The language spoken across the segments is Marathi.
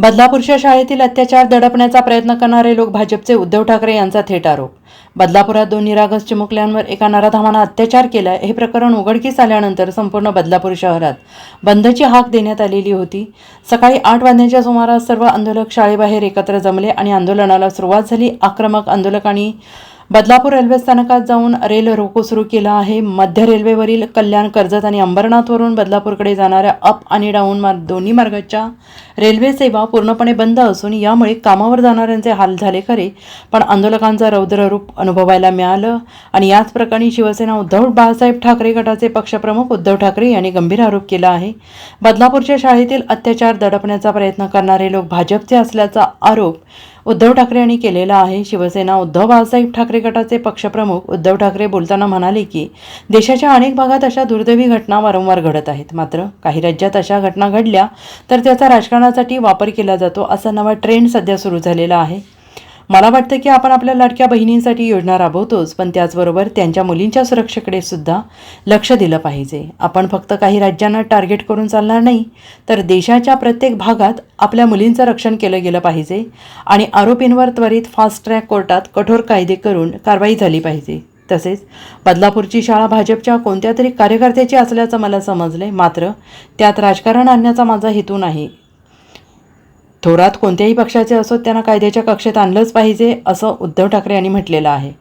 बदलापूरच्या शाळेतील अत्याचार दडपण्याचा प्रयत्न करणारे लोक भाजपचे उद्धव ठाकरे यांचा थेट आरोप. बदलापुरात दोन निरागस चिमुकल्यांवर एका नराधामानं अत्याचार केला हे प्रकरण उघडकीस आल्यानंतर संपूर्ण बदलापूर शहरात बंदची हाक देण्यात आलेली होती. सकाळी आठ वाजण्याच्या सुमारास सर्व आंदोलक शाळेबाहेर एकत्र जमले आणि आंदोलनाला सुरुवात झाली. आक्रमक आंदोलकांनी बदलापूर रेल्वे स्थानकात जाऊन रेल रोको सुरू केला आहे. मध्य रेल्वेवरील कल्याण कर्जत आणि अंबरनाथवरून बदलापूरकडे जाणाऱ्या अप आणि डाऊन मार्ग दोन्ही मार्गाच्या रेल्वे सेवा पूर्णपणे बंद असून यामुळे कामावर जाणाऱ्यांचे हाल झाले खरे. पण आंदोलकांचं रौद्ररूप अनुभवायला मिळालं आणि याच प्रकरणी शिवसेना उद्धव बाळासाहेब ठाकरे गटाचे पक्षप्रमुख उद्धव ठाकरे यांनी गंभीर आरोप केला आहे. बदलापूरच्या शाळेतील अत्याचार दडपण्याचा प्रयत्न करणारे लोक भाजपचे असल्याचा आरोप उद्धव ठाकरे यांनी केलेला आहे. शिवसेना उद्धव बाळासाहेब ठाकरे गटाचे पक्षप्रमुख उद्धव ठाकरे बोलताना म्हणाले की देशाच्या अनेक भागात अशा दुर्दैवी घटना वारंवार घडत आहेत. मात्र काही राज्यात अशा घटना घडल्या तर त्याचा राजकारणासाठी वापर केला जातो असा नवा ट्रेंड सध्या सुरू झालेला आहे. मला वाटतं की आपण आपल्या लाडक्या बहिणींसाठी योजना राबवतोच पण त्याचबरोबर त्यांच्या मुलींच्या सुरक्षेकडे सुद्धा लक्ष दिलं पाहिजे. आपण फक्त काही राज्यांना टार्गेट करून चालणार नाही तर देशाच्या प्रत्येक भागात आपल्या मुलींचं रक्षण केलं गेलं पाहिजे आणि आरोपींवर त्वरित फास्ट ट्रॅक कोर्टात कठोर कायदे करून कारवाई झाली पाहिजे. तसेच बदलापूरची शाळा भाजपच्या कोणत्या तरी कार्यकर्त्याची असल्याचं मला समजले मात्र त्यात राजकारण आणण्याचा माझा हेतू नाही. थोरात कोणत्याही पक्षाचे असोत त्यांना कायद्याच्या कक्षेत आणलंच पाहिजे असं उद्धव ठाकरे यांनी म्हटलेलं आहे.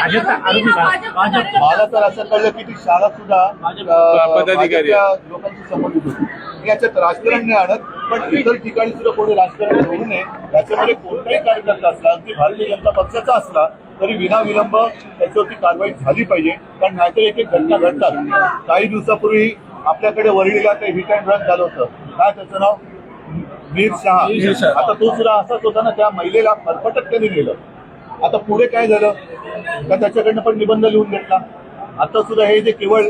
असं हा मला तर असं कळलं की ती शाळा सुद्धा पदाधिकारी भाजपच्या लोकांशी संबंधित होती. मी याच्यात राजकारण नाही आणत पण इतर ठिकाणी सुद्धा कोणी राजकारण करू नये याच्यामध्ये कोणताही कार्यकर्ता असला अगदी भारतीय जनता पक्षाचा असला तरी विनाविलंब त्याच्यावरती कारवाई झाली पाहिजे कारण नाहीतर एक एक घटना घडतात. काही दिवसापूर्वी आपल्याकडे वरळीला ते हिट अँड रन झालं होतं. काय त्याचं नाव? मीर शहा. आता तो सुद्धा असाच होता ना त्या महिलेला फरफटत त्यांनी नेलं. आता पुढे काय झालं? का त्याच्याकडनं पण निबंध लिहून घेतला? आता सुद्धा हे जे केवळ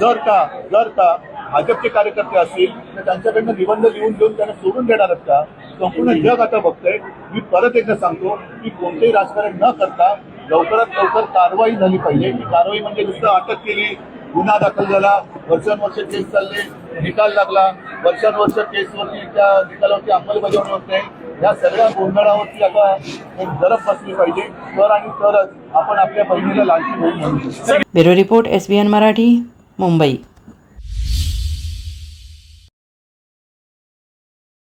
जर का जर का भाजपचे कार्यकर्ते असतील तर त्यांच्याकडनं निबंध लिहून घेऊन त्यांना सोडून देणार आहेत का? संपूर्ण जग आता बघतंय. मी परत एकदा सांगतो की कोणतेही राजकारण न करता लवकरात लवकर कारवाई झाली पाहिजे. की कारवाई म्हणजे नुसतं अटक केली गुन्हा दाखल झाला वर्षानुवर्ष केस चालले निकाल लागला वर्षानुवर्ष केसवरती त्या निकालावरती अंमलबजावणी होत नाही. या सगळ्या गोंधळावरती आता एक जरब बसली पाहिजे. तर आणि तरच आपण आपल्या बहिणीला लालची बहीण म्हणू bureau report S B N Marathi Mumbai.